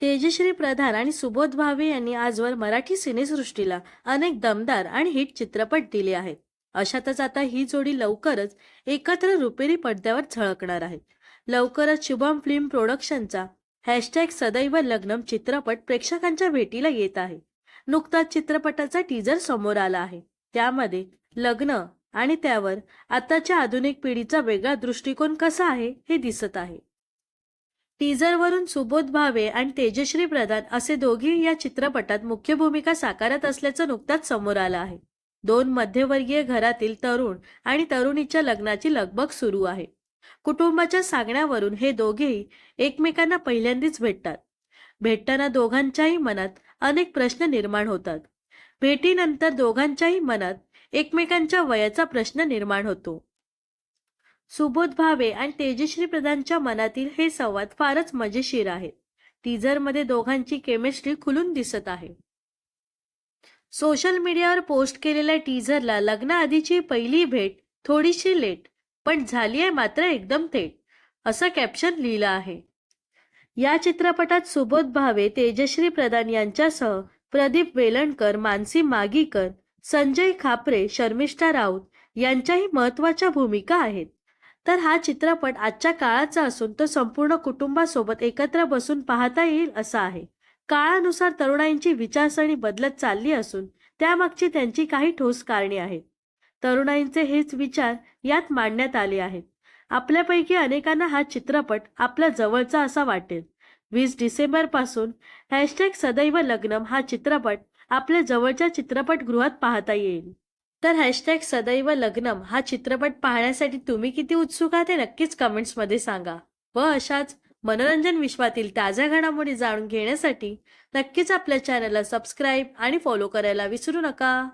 तेजश्री प्रधान आणि सुबोध भावे यांनी आजवर मराठी सिनेसृष्टीला अनेक दमदार आणि हिट चित्रपट दिले आहेत. अशातच आता ही जोडी लवकरच एकत्र रुपेरी पडद्यावर झळकणार आहे. लवकरच शुभम फिल्म प्रोडक्शनचा हॅशटॅग सदैव लग्नम चित्रपट प्रेक्षकांच्या भेटीला येत आहे. नुकताच चित्रपटाचा टीजर समोर आला आहे. त्यामध्ये लग्न आणि त्यावर आताच्या आधुनिक पिढीचा वेगळा दृष्टिकोन कसा आहे हे दिसत आहे. टीझरवरून सुबोध भावे आणि तेजश्री प्रधान असे दोघेही या चित्रपटात मुख्य भूमिका साकारत असल्याचं नुकताच समोर आलं आहे. दोन मध्यवर्गीय घरातील तरुण आणि तरुणीच्या लग्नाची लगबग सुरू आहे. कुटुंबाच्या सांगण्यावरून हे दोघेही एकमेकांना पहिल्यांदीच भेटतात. भेटताना दोघांच्याही मनात अनेक प्रश्न निर्माण होतात. भेटीनंतर दोघांच्याही मनात एकमेकांच्या वयाचा प्रश्न निर्माण होतो. सुबोध भावे आणि तेजश्री प्रधानच्या मनातील हे संवाद फारच मजेशीर आहेत. टीझरमध्ये दोघांची केमिस्ट्री खुलून दिसत आहे. सोशल मीडियावर पोस्ट केलेल्या टीझरला लग्नाआधीची पहिली भेट थोडीशी लेट पण झाली आहे मात्र एकदम थेट असं कॅप्शन लिहिलं आहे. या चित्रपटात सुबोध भावे तेजश्री प्रधान यांच्यासह प्रदीप वेलणकर मानसी मागीकर संजय खापरे शर्मिष्ठा राऊत यांच्याही महत्त्वाच्या भूमिका आहेत. तर हा चित्रपट आजच्या काळाचा असून तो संपूर्ण कुटुंबासोबत एकत्र बसून पाहता येईल असा आहे. काळानुसार तरुणाईंची विचारसरणी बदलत चालली असून त्यामागची त्यांची काही ठोस कारणे आहेत. तरुणाईंचे हेच विचार यात मांडण्यात आले आहेत. आपल्यापैकी अनेकांना हा चित्रपट आपला जवळचा असा वाटेल. वीस डिसेंबरपासून हॅशटॅग सदैव लग्नम हा चित्रपट आपल्या जवळच्या चित्रपटगृहात पाहता येईल. तर हॅशटॅग सदैव लग्नम हा चित्रपट पाहण्यासाठी तुम्ही किती उत्सुक आहात हे नक्कीच कमेंट्समध्ये सांगा. व अशाच मनोरंजन विश्वातील ताज्या घडामोडी जाणून घेण्यासाठी नक्कीच आपल्या चॅनलला सबस्क्राईब आणि फॉलो करायला विसरू नका.